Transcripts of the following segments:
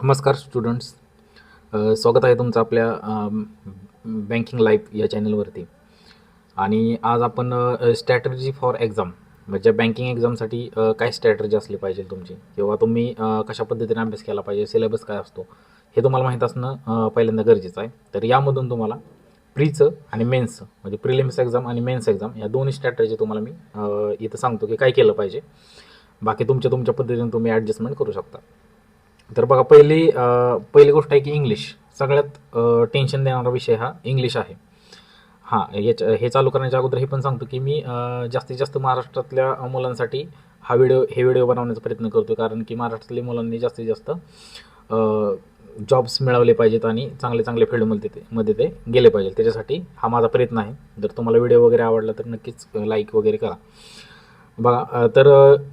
नमस्कार स्टुडंट्स स्वागत आहे तुमचं आपल्या बँकिंग लाईफ या चॅनलवरती आणि आज आपण स्ट्रॅटर्जी फॉर एक्झाम म्हणजे बँकिंग एक्झामसाठी काय स्ट्रॅटर्जी असली पाहिजे तुमची? किंवा तुम्ही कशा पद्धतीने अभ्यास केला पाहिजे? सिलेबस काय असतो? हे तुम्हाला माहीत असणं पहिल्यांदा गरजेचं आहे. तर यामधून तुम्हाला प्रीचं आणि मेन्सचं म्हणजे प्रिलिम्स एक्झाम आणि मेन्स एक्झाम या दोन्ही स्ट्रॅटर्जी तुम्हाला मी इथं सांगतो की काय केलं पाहिजे. बाकी तुमच्या तुमच्या पद्धतीने तुम्ही ॲडजस्टमेंट करू शकता. तर बघा पहिली पहिली गोष्ट आहे की इंग्लिश सगळ्यात टेन्शन देणारा विषय हा इंग्लिश आहे. हां याच्या हे चालू करण्याच्या अगोदर हे पण सांगतो की मी जास्तीत जास्त महाराष्ट्रातल्या मुलांसाठी हा व्हिडिओ हे व्हिडिओ बनवण्याचा प्रयत्न करतो कारण की महाराष्ट्रातल्या मुलांनी जास्तीत जास्त जॉब्स मिळवले पाहिजेत आणि चांगले चांगले फील्डमध्ये ते मध्ये ते गेले पाहिजे त्याच्यासाठी हा माझा प्रयत्न आहे. जर तुम्हाला व्हिडिओ वगैरे आवडला तर नक्कीच लाईक वगैरे करा. बघा तर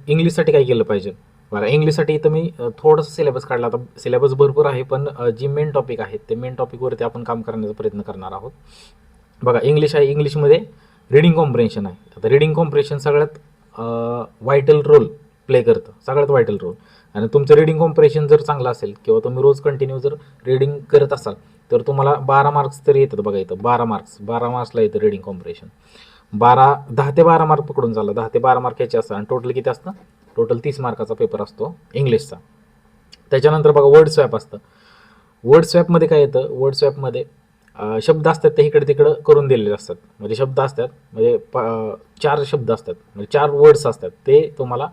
इंग्लिशसाठी काय केलं पाहिजे? बघा इंग्लिशसाठी इथं मी थोडंसं सिलेबस काढला आता सिलेबस भरपूर आहे पण जी मेन टॉपिक आहेत ते मेन टॉपिकवरती आपण काम करण्याचा प्रयत्न करणार आहोत. बघा इंग्लिश आहे इंग्लिशमध्ये रिडिंग कॉम्प्रेन्शन आहे. आता रिडिंग कॉम्प्रेन्शन सगळ्यात व्हायटल रोल प्ले करतं. सगळ्यात व्हायटल रोल आणि तुमचं रिडिंग कॉम्प्रेशन जर चांगलं असेल किंवा तुम्ही रोज कंटिन्यू जर रिडिंग करत असाल तर तुम्हाला बारा मार्क्स तरी येतात बघा इथं. बारा मार्क्स बारा मार्क्सला येतं रिडिंग कॉम्प्रेशन बारा दहा ते बारा मार्क पकडून झालं. दहा ते बारा मार्क याचे असतं. आणि टोटल किती असतं? टोटल तीस मार्काचा पेपर असतो इंग्लिशचा त्याच्यानंतर बघा वर्ड स्वॅप असतं. वर्ड स्वॅपमध्ये काय येतं? वर्ड स्वॅपमध्ये शब्द असतात ते इकडे तिकडं करून दिलेले असतात. म्हणजे शब्द असतात म्हणजे प चार शब्द असतात. म्हणजे चार वर्ड्स असतात. ते तुम्हाला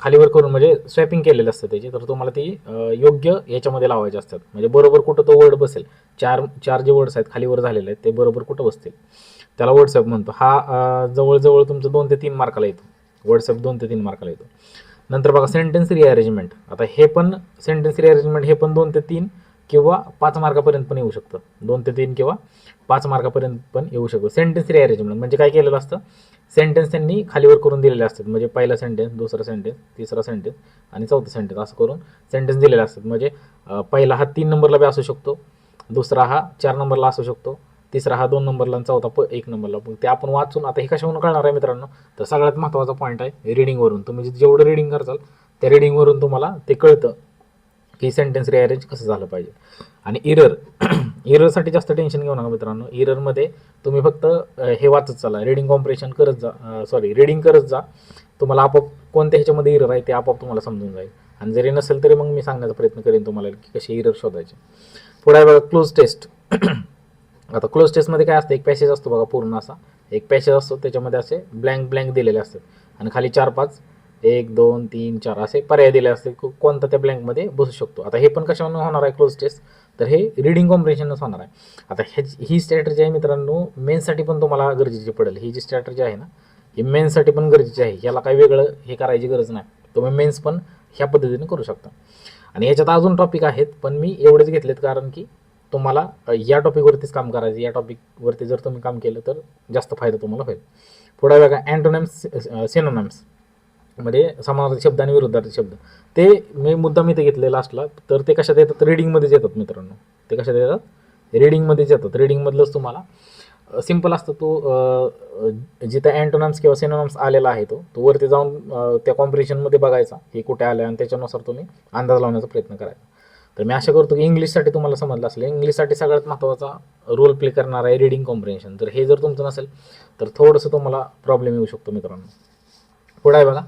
खालीवर करून म्हणजे स्वॅपिंग केलेले असतं त्याचे. तर तुम्हाला ती योग्य याच्यामध्ये लावायचे असतात. म्हणजे बरोबर कुठं तो वर्ड बसेल. चार चार जे वर्ड्स आहेत खालीवर झालेले आहेत ते बरोबर कुठं बसतील? त्याला व्हॉट्सअप म्हणतो. हा जवळजवळ तुमचं दोन ते तीन मार्काला येतो. व्हॉट्सअप दोन ते तीन मार्काला येतो. नंतर बघा सेंटेन्स रिअरेंजमेंट आता हे पण सेंटेन्स रिअरेंजमेंट हे पण दोन ते तीन किंवा पाच मार्कापर्यंत पण येऊ शकतं. दोन ते तीन किंवा पाच मार्कापर्यंत पण येऊ शकतं. सेंटेन्स रिअरेंजमेंट म्हणजे काय केलेलं असतं? सेंटेन्स त्यांनी खालीवर करून दिलेले असतात. म्हणजे पहिला सेंटेन्स दुसरा सेंटेन्स तिसरा सेंटेन्स आणि चौथा सेंटेन्स असं करून सेंटेन्स दिलेले असतात. म्हणजे पहिला हा तीन नंबरला बी असू शकतो. दुसरा हा चार नंबरला असू शकतो. तिसरा हा दोन नंबरला चौथा प एक नंबरला. मग ते आपण वाचून आता हे कशावरून कळणार आहे मित्रांनो? तर सगळ्यात महत्त्वाचा पॉईंट आहे रिडिंगवरून तुम्ही जे- जेवढं रिडिंग करताल त्या रिडिंगवरून तुम्हाला ते कळतं की सेंटेन्स रिअरेंज कसं झालं पाहिजे. आणि इरर इररसाठी जास्त टेन्शन घेऊ नका मित्रांनो. इररमध्ये तुम्ही फक्त हे वाचत चाला. रिडिंग कॉम्प्रेशन करत जा सॉरी रिडिंग करत जा. तुम्हाला आपोआप कोणत्या ह्याच्यामध्ये इरर आहे ते आपोआप तुम्हाला समजून जाईल. आणि जरी नसेल तरी मग मी सांगण्याचा प्रयत्न करेन तुम्हाला की कसे इरर शोधायचे. पुढे बघा क्लोज टेस्ट आता क्लोज टेस्टमध्ये काय असतं एक पॅसेज असतो बघा पूर्ण असा. एक पॅसेज असतो त्याच्यामध्ये असे ब्लँक ब्लँक दिलेले असतात. आणि खाली चार पाच एक दोन तीन चार असे पर्याय दिले असते कोणता त्या ब्लँकमध्ये बसू शकतो. आता हे पण कशावर होणार आहे क्लोज टेस्ट तर हे रिडिंग कॉम्प्रेशनच होणार आहे. आता हे ही स्ट्रॅटर्जी आहे मित्रांनो मेनसाठी पण तुम्हाला गरजेची पडेल. ही जी स्ट्रॅटर्जी आहे ना ही मेन्ससाठी पण गरजेची आहे. याला काही वेगळं हे करायची गरज नाही. तुम्ही मेन्स पण ह्या पद्धतीने करू शकता. आणि याच्यात अजून टॉपिक आहेत पण मी एवढेच घेतलेत कारण की तुम्हाला या टॉपिकवरतीच काम करायचं या टॉपिकवरती जर तुम्ही काम केलं तर जास्त फायदा तुम्हाला होईल. पुढे बघा अँटोनॅम्स सिनोनॅम्समध्ये समानार्थी शब्द आणि विरुद्धार्थी शब्द. ते मी मुद्दाम इथे घेतले लास्टला तर ते कशात येतात? रिडिंगमध्येच येतात मित्रांनो. ते कशात येतात? रिडिंगमध्येच येतात. रिडिंगमधलंच तुम्हाला सिंपल असतं तो जिथं अँटोनॉम्स किंवा सिनोनॉम्स आलेला आहे तो तो वरती जाऊन त्या कॉम्प्रिशनमध्ये बघायचा हे कुठे आलं आणि त्याच्यानुसार तुम्ही अंदाज लावण्याचा प्रयत्न करायचा. तर मी आशा करतो की इंग्लिशसाठी तुम्हाला समजलं असेल. इंग्लिशसाठी सगळ्यात महत्त्वाचा रोल प्ले करणार आहे रिडिंग कॉम्प्रिहेन्शन तर हे जर तुमचं नसेल तर थोडंसं तुम्हाला प्रॉब्लेम येऊ शकतो मित्रांनो. पुढं आहे बघा.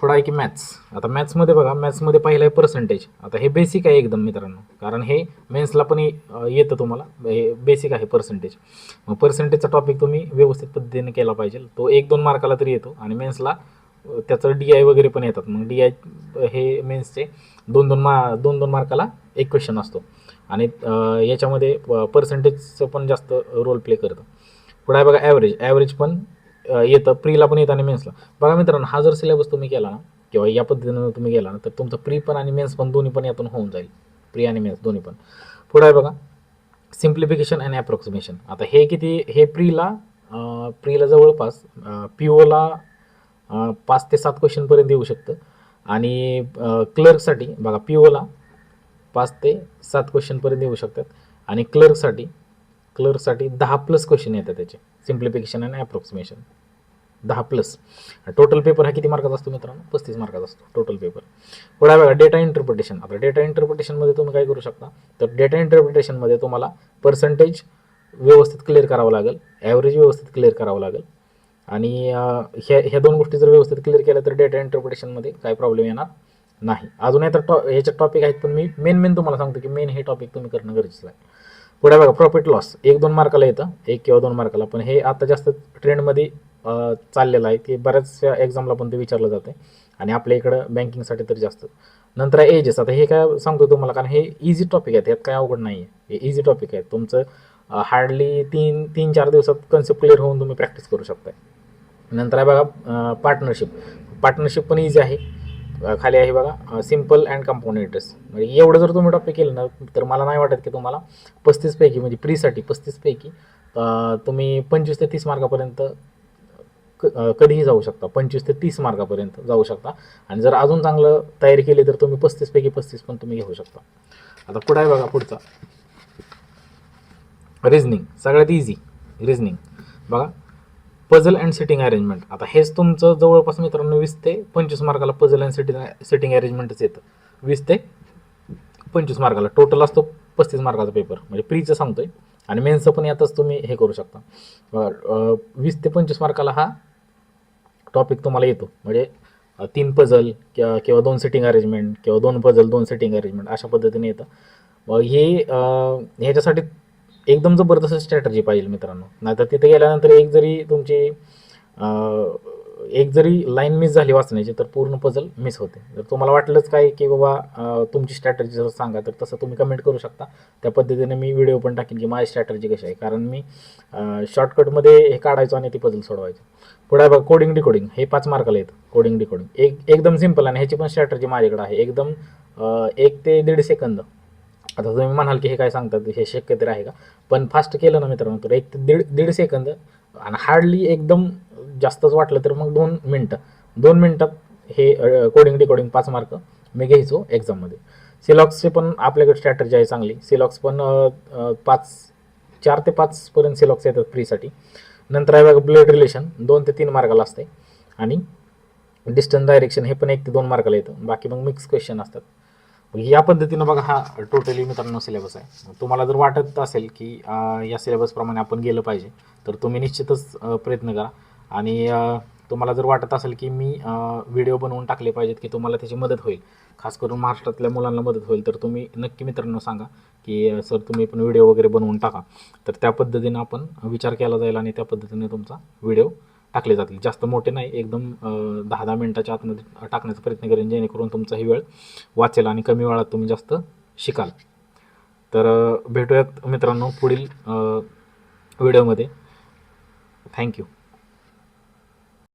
पुढं आहे की मॅथ्स आता मॅथ्समध्ये बघा मॅथ्समध्ये पहिलं आहे पर्सेंटेज आता हे बेसिक आहे एकदम मित्रांनो. कारण हे मेन्सला पण येतं तुम्हाला. हे बेसिक आहे पर्सेंटेज मग पर्सेंटेजचा टॉपिक तुम्ही व्यवस्थित पद्धतीने केला पाहिजे. तो एक दोन मार्काला तरी येतो. आणि मेन्सला त्याचं डी आय वगैरे पण येतात. मग डी आय हे मेन्सचे दोन दोन मा दोन दोन मार्काला एक क्वेश्चन असतो. आणि याच्यामध्ये पर्सेंटेजचं पण जास्त रोल प्ले करतं. पुढे आहे बघा ॲव्हरेज ॲव्हरेज पण येतं. प्रीला पण येतं आणि मेन्सला बघा मित्रांनो हा जर सिलेबस तुम्ही केला ना किंवा या पद्धतीनं तुम्ही गेला ना तर तुमचं प्री पण आणि मेन्स पण दोन्ही पण यातून होऊन जाईल. प्री आणि मेन्स दोन्ही पण. पुढे आहे बघा सिम्प्लिफिकेशन अँड ॲप्रॉक्सिमेशन आता हे किती हे प्रीला प्रीला जवळपास पी ओला पाच ते सात क्वेश्चनपर्यंत येऊ शकतं. आणि क्लर्कसाठी बघा पी ओला पाच ते सात क्वेश्चनपर्यंत येऊ शकतात. आणि क्लर्कसाठी क्लर्कसाठी दहा प्लस क्वेश्चन येतात त्याचे. सिम्प्लिफिकेशन अँड ॲप्रॉक्सिमेशन दहा प्लस टोटल पेपर हा किती मार्काचा असतो मित्रांनो? पस्तीस मार्काचा असतो टोटल पेपर पुढे बघा डेटा इंटरप्रिटेशन आता डेटा इंटरप्रिटेशनमध्ये तुम्ही काय करू शकता? तर डेटा इंटरप्रिटेशनमध्ये तुम्हाला पर्सेंटेज व्यवस्थित क्लिअर करावं लागेल. ॲव्हरेज व्यवस्थित क्लिअर करावं लागेल. आणि ह्या ह्या दोन गोष्टी जर व्यवस्थित क्लिअर केल्या तर डेटा इंटरप्रिटेशनमध्ये काही प्रॉब्लेम येणार नाही. अजून तर टॉ ह्याचे टॉपिक आहेत पण मी मेन मेन तुम्हाला सांगतो की मेन हे टॉपिक तुम्ही करणं गरजेचं आहे. पुढे बघा प्रॉफिट लॉस एक दोन मार्काला येतं एक किंवा दोन मार्काला पण हे आता जास्त ट्रेंडमध्ये चाललेलं आहे. की बऱ्याचशा एक्झामला पण ते विचारलं जातं आणि आपल्या इकडं बँकिंगसाठी तर जास्त. नंतर एजेस आता हे काय सांगतो तुम्हाला कारण हे इझी टॉपिक आहेत यात काय अवघड नाही आहे हे इझी टॉपिक आहे तुमचं हार्डली तीन तीन चार दिवसात कन्सेप्ट क्लिअर होऊन तुम्ही प्रॅक्टिस करू शकताय. नंतर आहे बघा पार्टनरशिप पार्टनरशिप पण इझी आहे. खाली आहे बघा सिंपल अँड कंपाऊंड इंटरेस्ट म्हणजे एवढं जर तुम्ही टॉपिक केलं ना तर मला नाही वाटत की तुम्हाला पस्तीसपैकी म्हणजे प्रीसाठी पस्तीसपैकी तुम्ही पंचवीस ते तीस मार्कापर्यंत क- कधीही जाऊ शकता. पंचवीस ते तीस मार्कापर्यंत जाऊ शकता. आणि जर अजून चांगलं तयारी केली तर तुम्ही पस्तीसपैकी पस्तीस पण तुम्ही घेऊ शकता. आता पुढे आहे बघा पुढचा. रिझनिंग सगळ्यात इझी रिझनिंग बघा. पझल अँड सिटिंग अरेंजमेंट आता हेच तुमचं जवळपास मित्रांनो वीस ते पंचवीस मार्काला पझल अँड सिटिंग सिटिंग अरेंजमेंटच येतं. वीस ते पंचवीस मार्काला. टोटल असतो पस्तीस मार्काचा पेपर म्हणजे प्रीचं सांगतोय. आणि मेन्सचं पण यातच तुम्ही हे करू शकता. बघा, वीस ते पंचवीस मार्काला हा टॉपिक तुम्हाला येतो. म्हणजे तीन पझल किंवा किंवा दोन सिटिंग अरेंजमेंट किंवा दोन पझल दोन सिटिंग अरेंजमेंट अशा पद्धतीने येतं. मग हे ह्याच्यासाठी एकदम जबरदस्त स्ट्रॅटजी पाहिजे मित्रांनो. नाहीतर तिथे गेल्यानंतर एक जरी तुमची एक जरी लाईन मिस झाली वाचण्याची तर पूर्ण पझल मिस होते. जर तुम्हाला वाटलंच काय की बाबा तुमची स्ट्रॅटजी जर सांगा तर तसं तुम्ही कमेंट करू शकता. त्या पद्धतीने मी व्हिडिओ पण टाकेन की माझी स्ट्रॅटजी कशी आहे. कारण मी शॉर्टकटमध्ये हे काढायचो आणि ती पझल सोडवायचो. पुढे बघा कोडिंग डिकोडिंग हे पाच मार्काला येतं कोडिंग डिकोडिंग एक एकदम सिंपल आणि ह्याची पण स्ट्रॅटजी माझ्याकडे आहे. एकदम एक ते दीड सेकंद आता तुम्ही म्हणाल की हे काय सांगतात हे शक्य तर आहे का? पण फास्ट केलं ना मित्रांनो तर एक ते दीड दीड सेकंद आणि हार्डली एकदम जास्तच वाटलं तर मग दोन मिनटं. दोन मिनटात हे कोडिंग डिकोडिंग पाच मार्क मी घ्यायचो एक्झाममध्ये सिलॉक्सचे पण आपल्याकडे स्ट्रॅटजी आहे चांगली. सिलॉक्स पण पाच चार ते पाचपर्यंत सिलॉक्स येतात फ्रीसाठी नंतर आहे बघा ब्लड रिलेशन दोन ते तीन मार्काला असते आणि डिस्टन्स डायरेक्शन हे पण एक ते दोन मार्काला येतं. बाकी मग मिक्स क्वेश्चन असतात. म्हणजे या पद्धतीनं बघा हा टोटली मित्रांनो सिलेबस आहे. तुम्हाला जर वाटत असेल की या सिलेबसप्रमाणे आपण गेलं पाहिजे तर तुम्ही निश्चितच प्रयत्न करा. आणि तुम्हाला जर वाटत असेल की मी व्हिडिओ बनवून टाकले पाहिजेत की तुम्हाला त्याची मदत होईल खास करून महाराष्ट्रातल्या मुलांना मदत होईल तर तुम्ही नक्की मित्रांनो सांगा की सर तुम्ही पण व्हिडिओ वगैरे बनवून टाका. तर त्या पद्धतीनं आपण विचार केला जाईल आणि त्या पद्धतीने तुमचा व्हिडिओ टाकले जातील. जास्त मोठे नाही एकदम दहा दहा मिनटाच्या आतमध्ये टाकण्याचा प्रयत्न करेन जेणेकरून तुमचाही वेळ वाचेल आणि कमी वेळात तुम्ही जास्त शिकाल. तर भेटूयात मित्रांनो पुढील व्हिडिओमध्ये. थँक्यू.